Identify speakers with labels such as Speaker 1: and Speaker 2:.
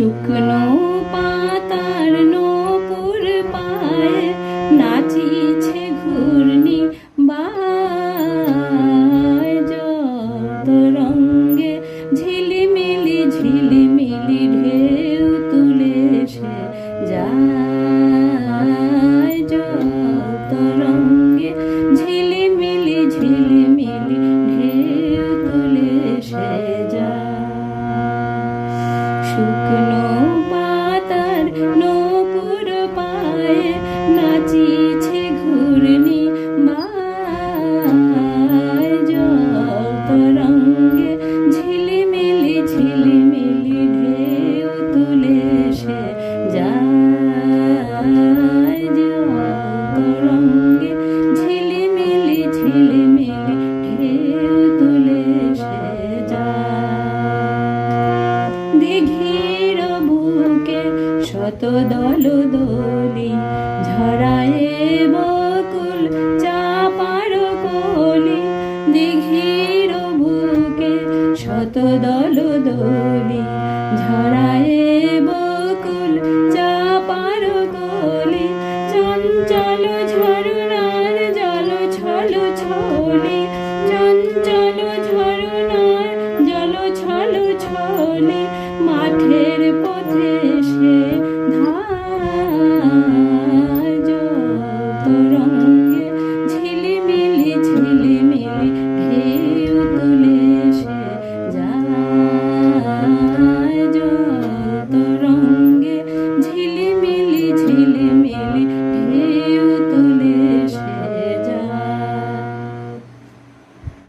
Speaker 1: শুকনো পাতার নপুর পায় নাচিছে ঘূর্ণি বা রঙ্গে ঝিলিমিলি ঝিলিমিলি শুকনো পাতার নপুর পায়ে নাচিছে ঘূর্ণি রঙ্গে ঝিলিমিলি ঝিলিমিলি ঢেউ তুলে সে যায় রঙ্গে ঝিলিমিলি ঝিলিমিলি শত দল দলি, ঝরায়ে বকুল চাপার কলি, দিঘির বুকে শত দল দলি, ঝরায়ে বকুল চাপার কলি, চঞ্চল ঝরনার জল ছল ছলি, চঞ্চল ঝরনার জল ছল ছলে, মাঠের পথে সে Mm-hmm.